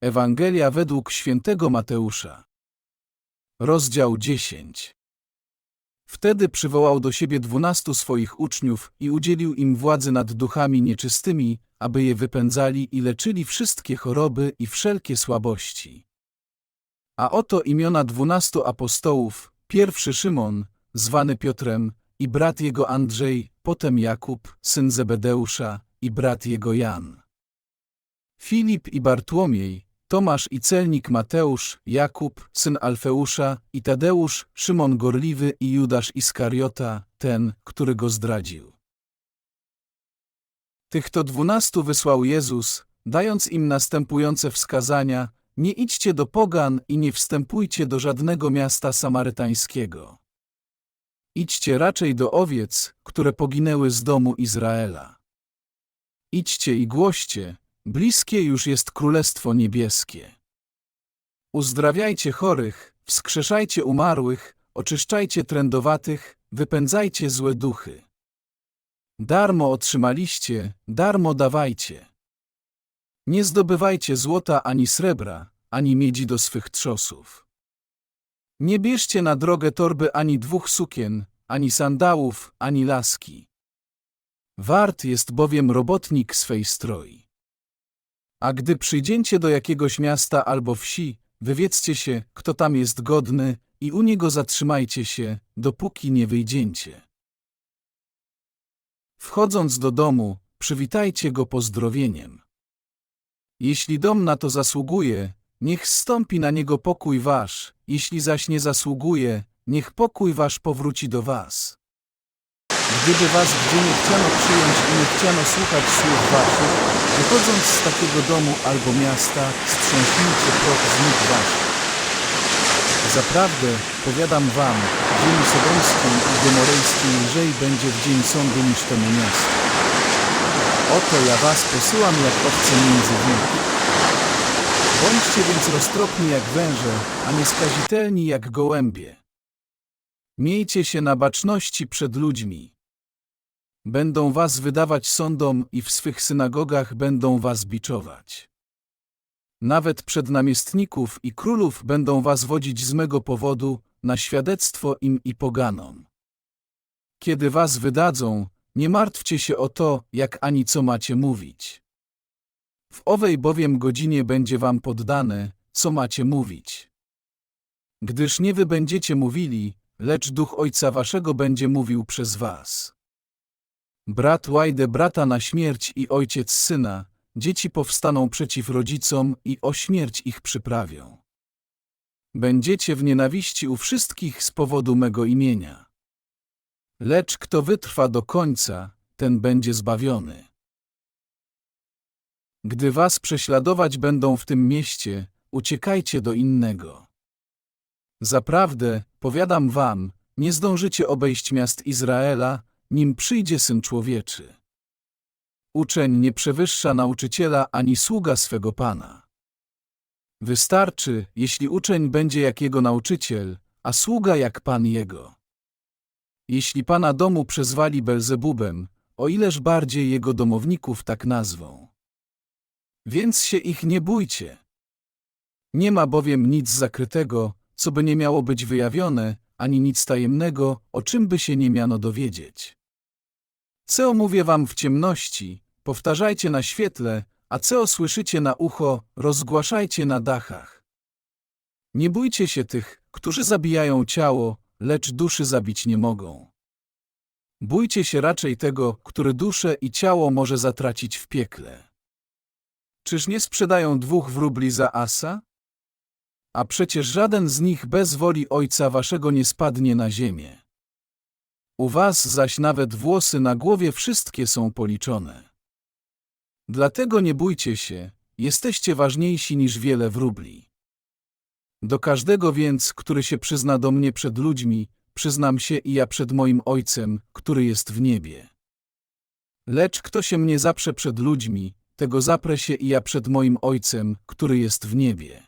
Ewangelia według świętego Mateusza. Rozdział 10. Wtedy przywołał do siebie dwunastu swoich uczniów i udzielił im władzy nad duchami nieczystymi, aby je wypędzali i leczyli wszystkie choroby i wszelkie słabości. A oto imiona dwunastu apostołów, pierwszy Szymon, zwany Piotrem, i brat jego Andrzej, potem Jakub, syn Zebedeusza, i brat jego Jan. Filip i Bartłomiej, Tomasz i celnik Mateusz, Jakub, syn Alfeusza, i Tadeusz, Szymon Gorliwy i Judasz Iskariota, ten, który go zdradził. Tych to dwunastu wysłał Jezus, dając im następujące wskazania, nie idźcie do pogan i nie wstępujcie do żadnego miasta samarytańskiego. Idźcie raczej do owiec, które poginęły z domu Izraela. Idźcie i głoście, bliskie już jest Królestwo Niebieskie. Uzdrawiajcie chorych, wskrzeszajcie umarłych, oczyszczajcie trędowatych, wypędzajcie złe duchy. Darmo otrzymaliście, darmo dawajcie. Nie zdobywajcie złota ani srebra, ani miedzi do swych trzosów. Nie bierzcie na drogę torby ani dwóch sukien, ani sandałów, ani laski. Wart jest bowiem robotnik swej stroi. A gdy przyjdziecie do jakiegoś miasta albo wsi, wywiedzcie się, kto tam jest godny, i u niego zatrzymajcie się, dopóki nie wyjdziecie. Wchodząc do domu, przywitajcie go pozdrowieniem. Jeśli dom na to zasługuje, niech zstąpi na niego pokój wasz, jeśli zaś nie zasługuje, niech pokój wasz powróci do was. Gdyby was gdzie nie chciano przyjąć i nie chciano słuchać słów waszych, wychodząc z takiego domu albo miasta, strząśnijcie proch z nóg waszych. Zaprawdę, powiadam wam, w ziemi sodomskiej i gomorejskiej lżej będzie w dzień sądu niż temu miastu. Oto ja was posyłam jak owce między wilki. Bądźcie więc roztropni jak węże, a nieskazitelni jak gołębie. Miejcie się na baczności przed ludźmi. Będą was wydawać sądom i w swych synagogach będą was biczować. Nawet przed namiestników i królów będą was wodzić z mego powodu na świadectwo im i poganom. Kiedy was wydadzą, nie martwcie się o to, jak ani co macie mówić. W owej bowiem godzinie będzie wam poddane, co macie mówić. Gdyż nie wy będziecie mówili, lecz duch Ojca waszego będzie mówił przez was. Brat łajdę brata na śmierć i ojciec syna, dzieci powstaną przeciw rodzicom i o śmierć ich przyprawią. Będziecie w nienawiści u wszystkich z powodu mego imienia. Lecz kto wytrwa do końca, ten będzie zbawiony. Gdy was prześladować będą w tym mieście, uciekajcie do innego. Zaprawdę, powiadam wam, nie zdążycie obejść miast Izraela, nim przyjdzie Syn Człowieczy. Uczeń nie przewyższa nauczyciela ani sługa swego Pana. Wystarczy, jeśli uczeń będzie jak jego nauczyciel, a sługa jak Pan jego. Jeśli Pana domu przezwali Belzebubem, o ileż bardziej jego domowników tak nazwą. Więc się ich nie bójcie. Nie ma bowiem nic zakrytego, co by nie miało być wyjawione, ani nic tajemnego, o czym by się nie miano dowiedzieć. Co mówię wam w ciemności, powtarzajcie na świetle, a co słyszycie na ucho, rozgłaszajcie na dachach. Nie bójcie się tych, którzy zabijają ciało, lecz duszy zabić nie mogą. Bójcie się raczej tego, który duszę i ciało może zatracić w piekle. Czyż nie sprzedają dwóch wróbli za asa? A przecież żaden z nich bez woli Ojca waszego nie spadnie na ziemię. U was zaś nawet włosy na głowie wszystkie są policzone. Dlatego nie bójcie się, jesteście ważniejsi niż wiele wróbli. Do każdego więc, który się przyzna do mnie przed ludźmi, przyznam się i ja przed moim Ojcem, który jest w niebie. Lecz kto się mnie zaprze przed ludźmi, tego zaprę się i ja przed moim Ojcem, który jest w niebie.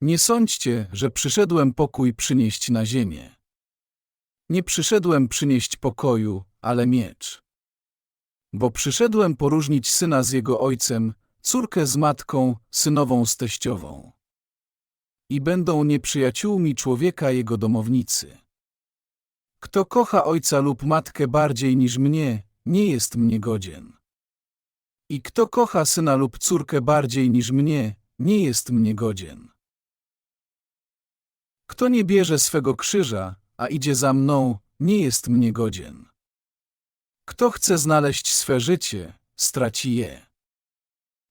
Nie sądźcie, że przyszedłem pokój przynieść na ziemię. Nie przyszedłem przynieść pokoju, ale miecz. Bo przyszedłem poróżnić syna z jego ojcem, córkę z matką, synową z teściową. I będą nieprzyjaciółmi człowieka jego domownicy. Kto kocha ojca lub matkę bardziej niż mnie, nie jest mnie godzien. I kto kocha syna lub córkę bardziej niż mnie, nie jest mnie godzien. Kto nie bierze swego krzyża, a idzie za mną, nie jest mnie godzien. Kto chce znaleźć swe życie, straci je.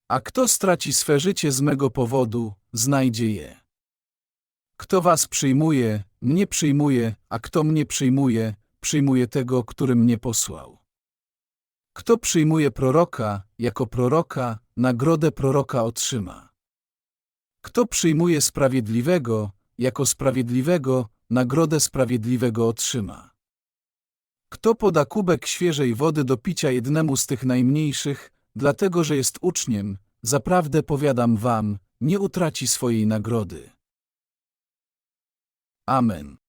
A kto straci swe życie z mego powodu, znajdzie je. Kto was przyjmuje, mnie przyjmuje, a kto mnie przyjmuje, przyjmuje tego, który mnie posłał. Kto przyjmuje proroka, jako proroka, nagrodę proroka otrzyma. Kto przyjmuje sprawiedliwego, jako sprawiedliwego, nagrodę sprawiedliwego otrzyma. Kto poda kubek świeżej wody do picia jednemu z tych najmniejszych, dlatego że jest uczniem, zaprawdę powiadam wam, nie utraci swojej nagrody. Amen.